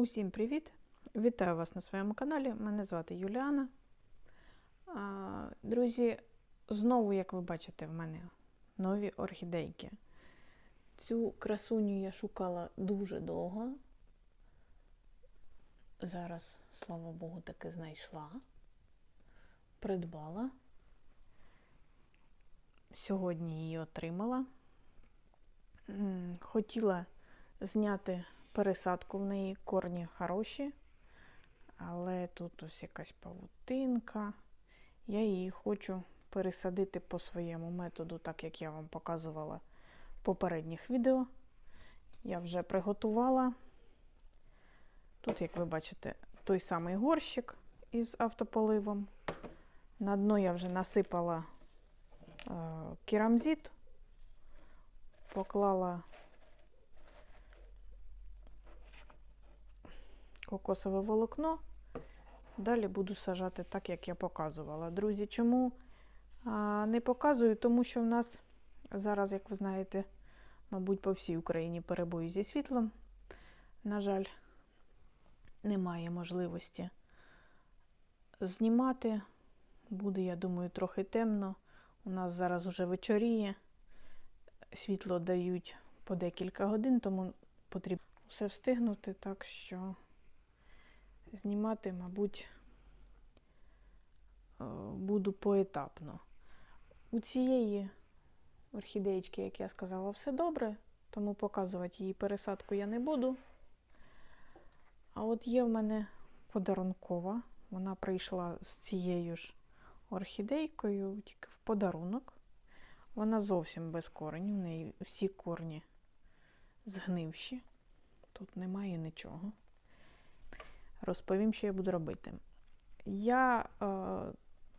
Усім привіт! Вітаю вас на своєму каналі. Мене звати Юліана. Друзі, знову, як ви бачите, в мене нові орхідейки. Цю красуню я шукала дуже довго. Зараз, слава Богу, таки знайшла. Придбала. Сьогодні її отримала. Хотіла зняти пересадку в неї корні хороші, але тут ось якась павутинка. Я її хочу пересадити по своєму методу, так як я вам показувала в попередніх відео. Я вже приготувала. Тут, як ви бачите, той самий горщик із автополивом. На дно я вже насипала е, керамзит, поклала кокосове волокно. Далі буду сажати так, як я показувала. Друзі, чому не показую? Тому що в нас зараз, як ви знаєте, мабуть, по всій Україні перебої зі світлом. На жаль, немає можливості знімати. Буде, я думаю, трохи темно. У нас зараз уже вечоріє. Світло дають по декілька годин, тому потрібно все встигнути, так що знімати, мабуть, е, буду поетапно. У цієї орхідеєчки, як я сказала, все добре, тому показувати її пересадку я не буду. А от є в мене подарункова. Вона прийшла з цією ж орхідейкою, тільки в подарунок. Вона зовсім без коренів, в неї всі корні згнивші. Тут немає нічого розповім, що я буду робити. Я, е,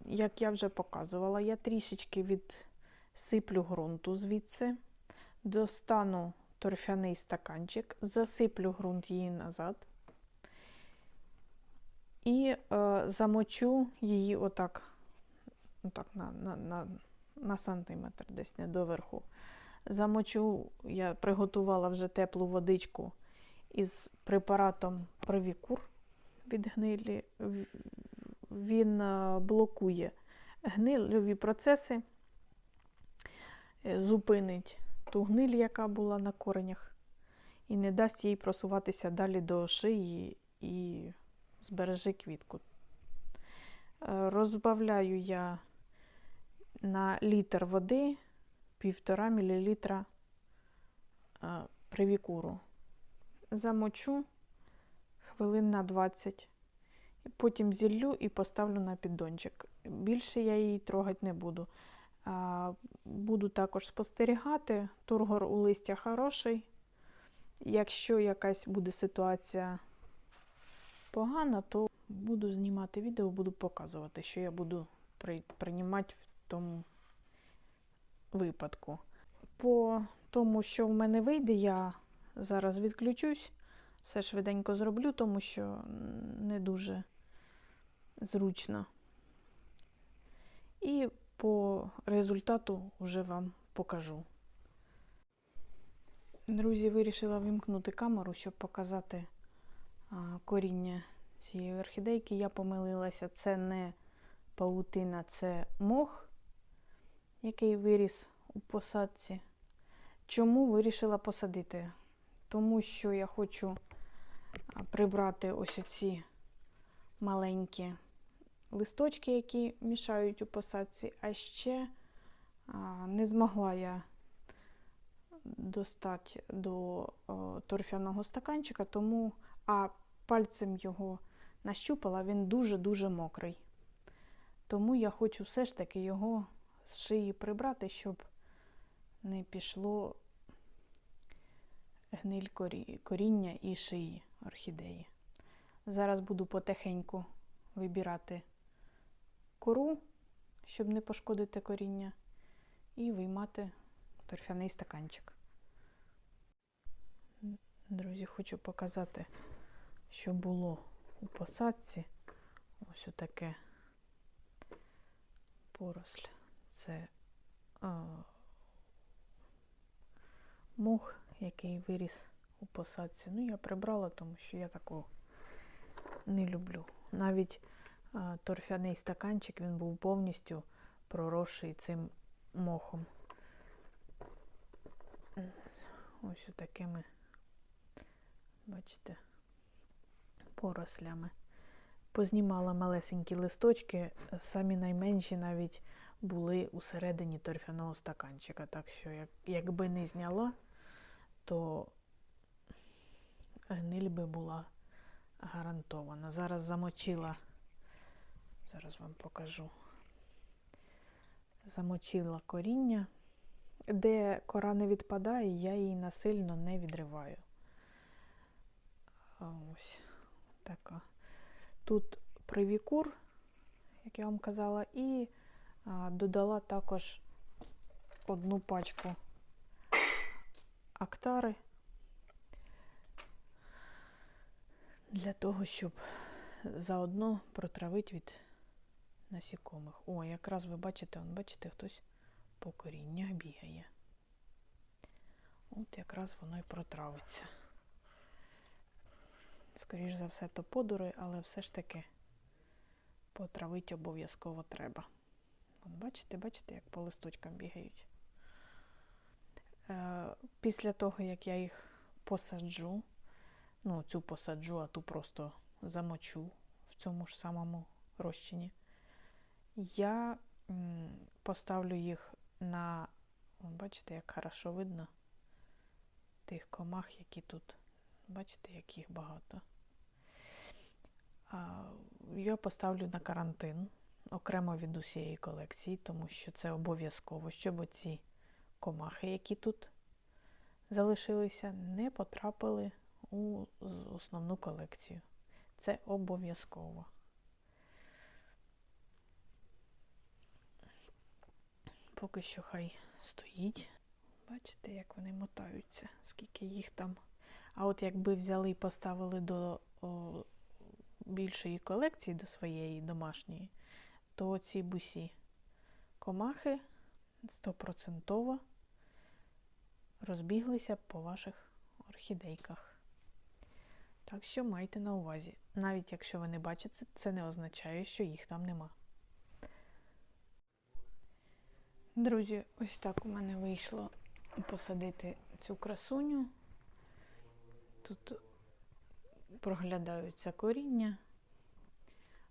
як я вже показувала, я трішечки відсиплю ґрунту звідси, достану торфяний стаканчик, засиплю ґрунт її назад і е, замочу її отак, отак на, на, на, на сантиметр, десь не доверху. Замочу, я приготувала вже теплу водичку із препаратом Провікур від гнилі. Він е, блокує гнильові процеси, е, зупинить ту гниль, яка була на коренях, і не дасть їй просуватися далі до шиї і збереже квітку. Е, Розбавляю я на літр води півтора мл привікуру. Замочу хвилин на 20. Потім зіллю і поставлю на піддончик. Більше я її трогати не буду. Буду також спостерігати. Тургор у листя хороший. Якщо якась буде ситуація погана, то буду знімати відео, буду показувати, що я буду приймати в тому випадку. По тому, що в мене вийде, я зараз відключусь все швиденько зроблю, тому що не дуже зручно. І по результату вже вам покажу. Друзі, вирішила вимкнути камеру, щоб показати коріння цієї орхідейки. Я помилилася, це не паутина, це мох, який виріс у посадці. Чому вирішила посадити? Тому що я хочу прибрати ось ці маленькі листочки, які мішають у посадці, а ще не змогла я достати до торфяного стаканчика, тому а пальцем його нащупала, він дуже-дуже мокрий. Тому я хочу все ж таки його з шиї прибрати, щоб не пішло гниль коріння і шиї орхідеї. Зараз буду потихеньку вибирати кору, щоб не пошкодити коріння, і виймати торфяний стаканчик. Друзі, хочу показати, що було у посадці. Ось отаке поросль. Це а, мох, який виріс у посадці. Ну, я прибрала, тому що я такого не люблю. Навіть а, торфяний стаканчик він був повністю проросший цим мохом. Ось такими, бачите, порослями. Познімала малесенькі листочки, самі найменші навіть були усередині торфяного стаканчика. Так що, як, якби не зняла, то гниль би була гарантована. Зараз замочила, зараз вам покажу. Замочила коріння. Де кора не відпадає, я її насильно не відриваю. Ось така. Тут привікур, як я вам казала, і а, додала також одну пачку актари для того, щоб заодно протравити від насікомих. О, якраз ви бачите, он, бачите, хтось по коріннях бігає. От якраз воно і протравиться. Скоріш за все, то подури, але все ж таки потравити обов'язково треба. От бачите, бачите, як по листочкам бігають. Е, після того, як я їх посаджу, ну, цю посаджу, а ту просто замочу в цьому ж самому розчині, я поставлю їх на, бачите, як хорошо видно тих комах, які тут. Бачите, як їх багато. Я поставлю на карантин окремо від усієї колекції, тому що це обов'язково, щоб оці комахи, які тут залишилися, не потрапили у основну колекцію. Це обов'язково. Поки що хай стоїть. Бачите, як вони мотаються, скільки їх там. А от якби взяли і поставили до о, більшої колекції, до своєї домашньої, то ці бусі комахи стопроцентово розбіглися по ваших орхідейках. Так що майте на увазі. Навіть якщо ви не бачите, це не означає, що їх там нема. Друзі, ось так у мене вийшло посадити цю красуню. Тут проглядаються коріння.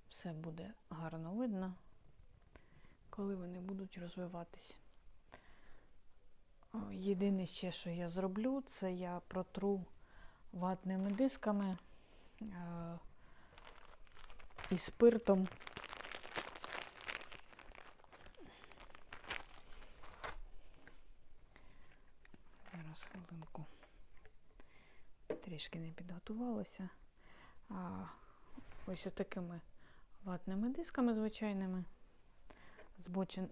Все буде гарно видно, коли вони будуть розвиватися. Єдине ще, що я зроблю, це я протру ватними дисками е, і спиртом. Зараз хвилинку. Трішки не підготувалася. А ось такими ватними дисками звичайними,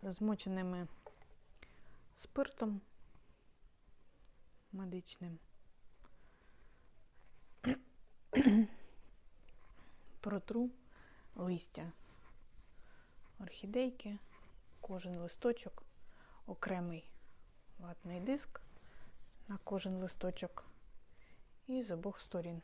змоченими спиртом медичним. Протру листя орхідейки, кожен листочок, окремий ватний диск на кожен листочок і з обох сторін.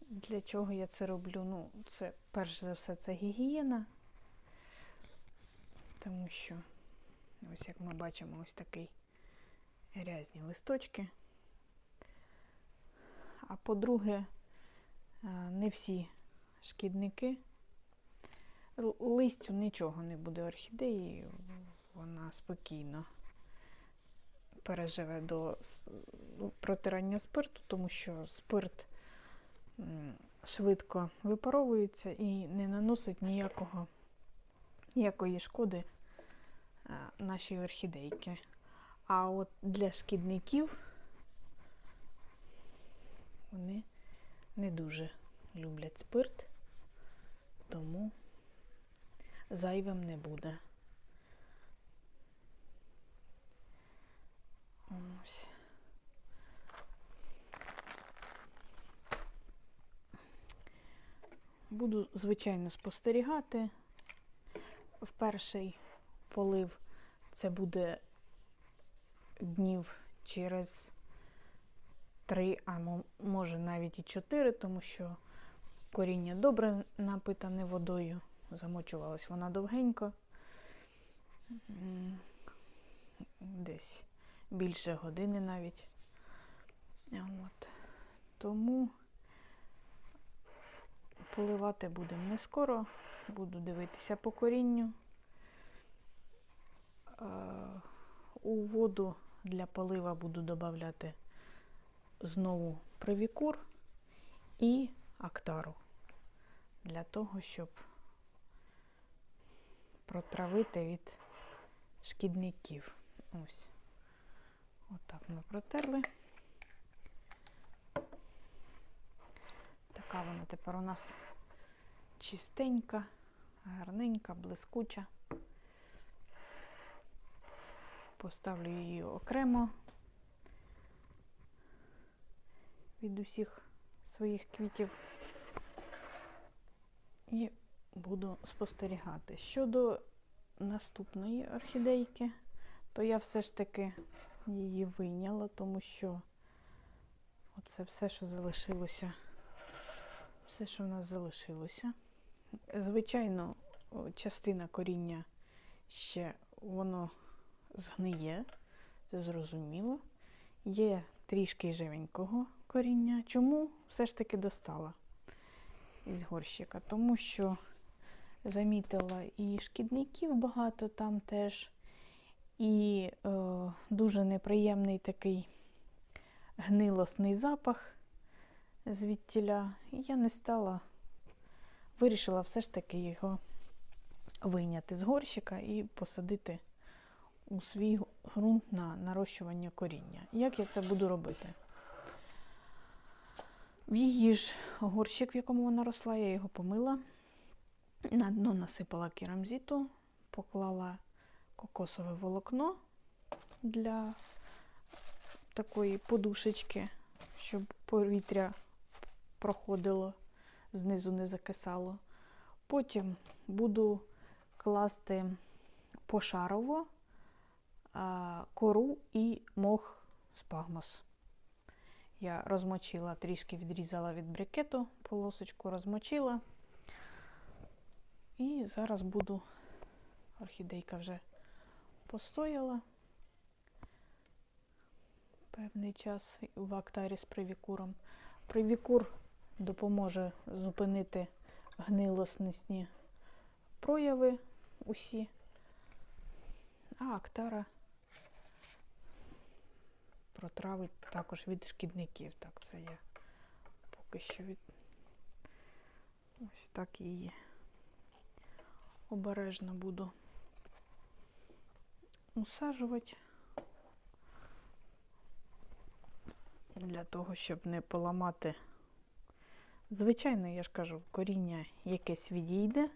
Для чого я це роблю? Ну, це перш за все це гігієна, тому що ось як ми бачимо, ось такий грязні листочки. А по-друге, е, не всі шкідники. Листю нічого не буде орхідеї, вона спокійно переживе до протирання спирту, тому що спирт швидко випаровується і не наносить ніякого, ніякої шкоди е, нашій орхідейки. А от для шкідників вони не дуже люблять спирт, тому зайвим не буде. Буду, звичайно, спостерігати в перший полив це буде днів через три, а може навіть і чотири, тому що коріння добре напитане водою. Замочувалась вона довгенько. Десь більше години навіть. От. Тому поливати будемо не скоро. Буду дивитися по корінню. Е, У воду для полива буду додавати знову привікур і актару для того, щоб протравити від шкідників. Ось. Отак ми протерли. Така вона тепер у нас чистенька, гарненька, блискуча. Поставлю її окремо від усіх своїх квітів і буду спостерігати. Щодо наступної орхідейки, то я все ж таки її вийняла, тому що оце все, що залишилося, все, що в нас залишилося. Звичайно, частина коріння ще воно згниє, це зрозуміло. Є трішки живенького коріння. Чому все ж таки достала із горщика? Тому що замітила і шкідників багато там теж, і е, дуже неприємний такий гнилосний запах звідтіля. Я не стала, вирішила все ж таки його вийняти з горщика і посадити у свій ґрунт на нарощування коріння. Як я це буду робити? В її ж горщик, в якому вона росла, я його помила. На дно насипала керамзиту, поклала кокосове волокно для такої подушечки, щоб повітря проходило, знизу не закисало. Потім буду класти пошарово кору і мох спагмос. Я розмочила, трішки відрізала від брикету, полосочку розмочила. І зараз буду, орхідейка вже постояла певний час в актарі з привікуром. Привікур допоможе зупинити гнилосні прояви усі, а актара протравить також від шкідників. Так, це я поки що від ось так її обережно буду усаджувати для того, щоб не поламати. Звичайно, я ж кажу, коріння якесь відійде,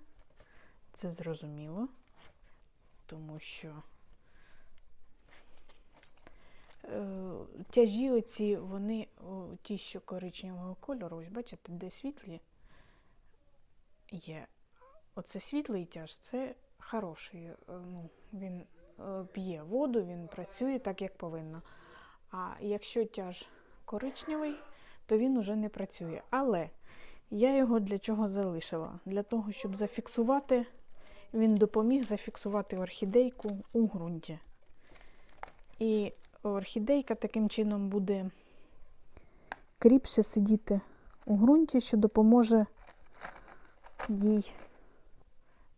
це зрозуміло, тому що тяжі оці, вони, ті, що коричневого кольору, ось бачите, де світлі є. Оце світлий тяж, це хороший. е, Ну, він е, п'є воду, він працює так, як повинно. А якщо тяж коричневий, то він уже не працює. Але я його для чого залишила? Для того, щоб зафіксувати, він допоміг зафіксувати орхідейку у ґрунті. І орхідейка таким чином буде кріпше сидіти у ґрунті, що допоможе їй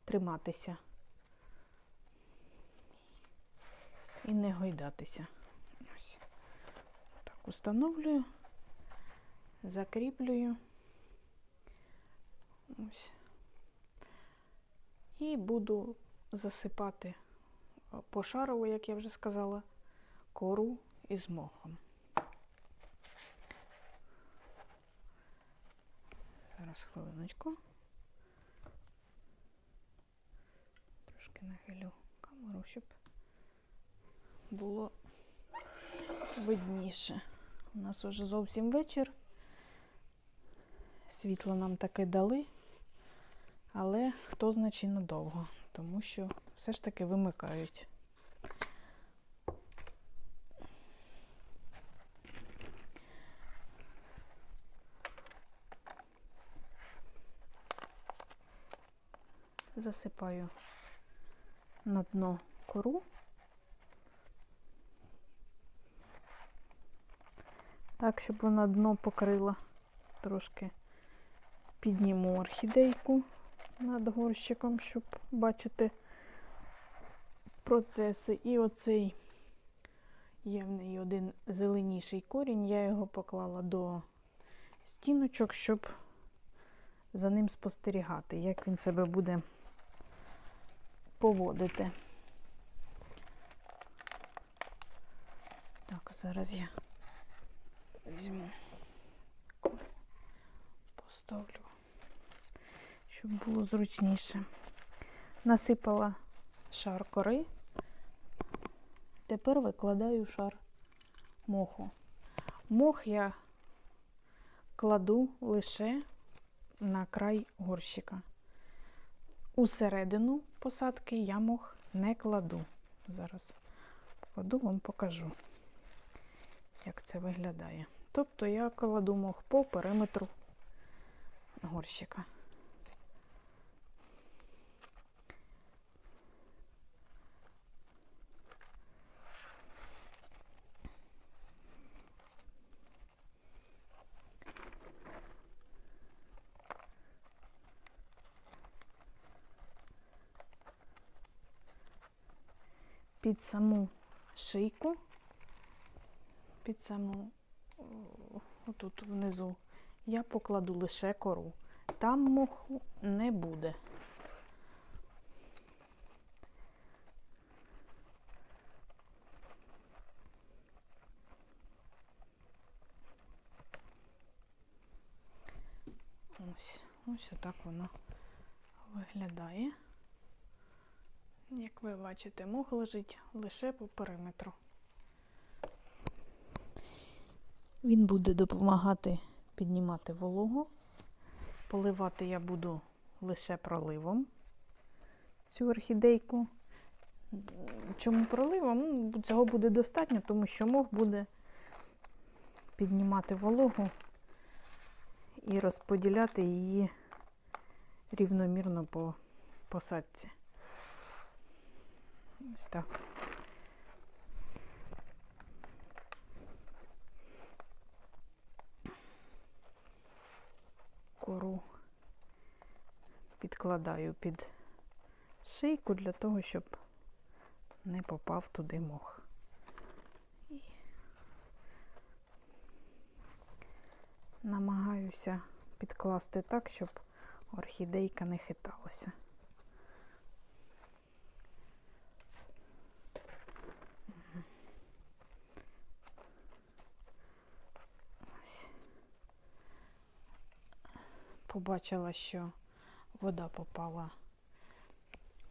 триматися і не гойдатися. Ось. Так, установлюю, закріплюю. Ось. І буду засипати пошарово, як я вже сказала, кору із мохом. Зараз хвилиночку. Трошки нахилю камеру, щоб було видніше. У нас уже зовсім вечір. Світло нам таке дали, але хто значить надовго. тому що все ж таки вимикають. Засипаю на дно кору. Так, щоб вона дно покрила. Трошки підніму орхідейку над горщиком, щоб бачити процеси. І оцей є в неї один зеленіший корінь. Я його поклала до стіночок, щоб за ним спостерігати, як він себе буде поводити. Так, зараз я візьму, поставлю, щоб було зручніше. Насипала шар кори, тепер викладаю шар моху. Мох я кладу лише на край горщика. Усередину посадки я мох не кладу. Зараз кладу вам покажу, як це виглядає. Тобто я кладу мох по периметру горщика. Під саму шийку, під саму отут внизу, я покладу лише кору. Там моху не буде. Ось, ось отак воно виглядає. Як ви бачите, мох лежить лише по периметру. Він буде допомагати піднімати вологу. Поливати я буду лише проливом цю орхідейку. Чому проливом? Ну, Цього буде достатньо, тому що мох буде піднімати вологу і розподіляти її рівномірно по посадці. Ось так. Кору підкладаю під шийку для того, щоб не попав туди мох. І намагаюся підкласти так, щоб орхідейка не хиталася. Побачила, що вода попала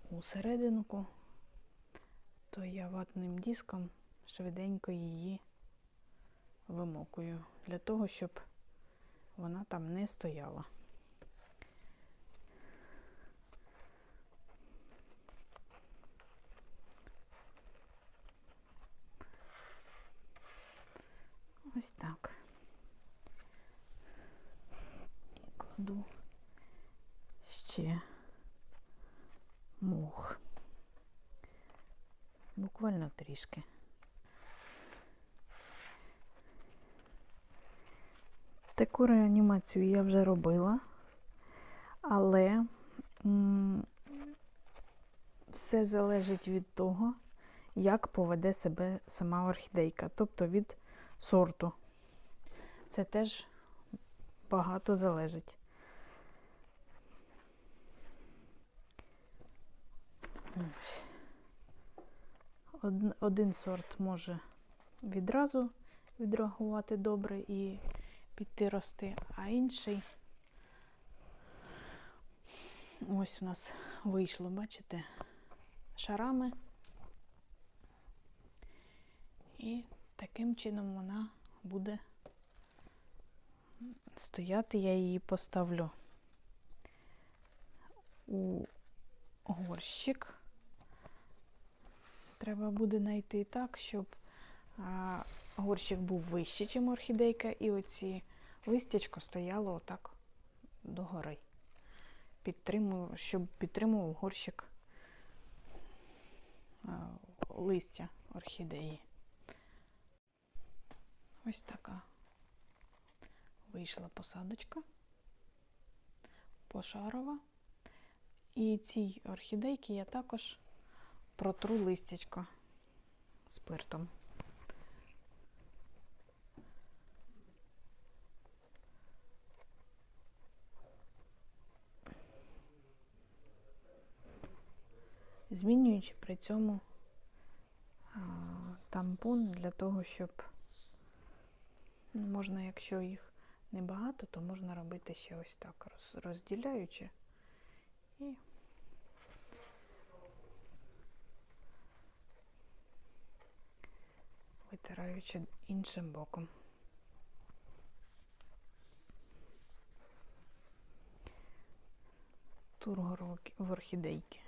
у серединку, то я ватним диском швиденько її вимокую, для того, щоб вона там не стояла. Ось так. І кладу ще мох. Буквально трішки. Таку реанімацію я вже робила, але все залежить від того, як поведе себе сама орхідейка, тобто від сорту. Це теж багато залежить. Один сорт може відразу відреагувати добре і піти рости, а інший ось у нас вийшло, бачите, шарами. І таким чином вона буде стояти, я її поставлю у горщик. Треба буде знайти так, щоб а, горщик був вищий, ніж орхідейка, і оці листячко стояло отак догори. Підтримую, щоб підтримував горщик а, листя орхідеї. Ось така вийшла посадочка пошарова. І цій орхідейки я також протру листячко спиртом. Змінюючи при цьому а, тампон для того, щоб ну, можна, якщо їх небагато, то можна робити ще ось так, розділяючи і витираючи іншим боком. Тургор в орхідейки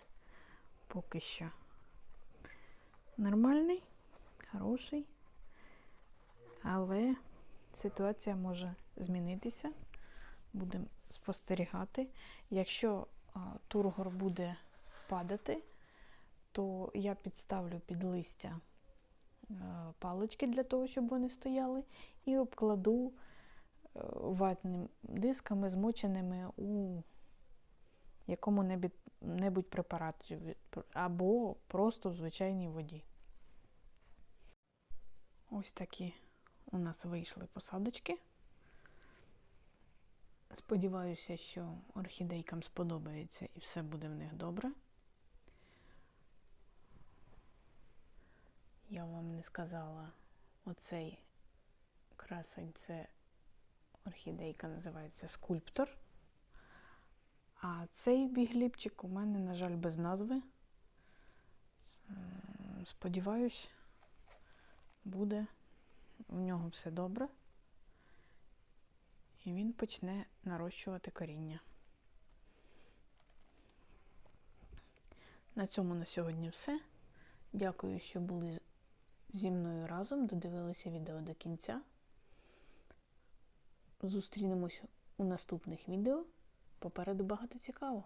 поки що нормальний, хороший, але ситуація може змінитися. Будемо спостерігати. Якщо тургор буде падати, то я підставлю під листя палички для того, щоб вони стояли, і обкладу е, ватним дисками, змоченими у якому-небудь препараті або просто в звичайній воді. Ось такі у нас вийшли посадочки. Сподіваюся, що орхідейкам сподобається і все буде в них добре. Я вам не сказала, оцей красень це орхідейка називається скульптор. А цей бігліпчик у мене, на жаль, без назви. Сподіваюсь, буде в нього все добре. І він почне нарощувати коріння. На цьому на сьогодні все. Дякую, що були зі мною разом, додивилися відео до кінця. Зустрінемось у наступних відео. Попереду багато цікавого.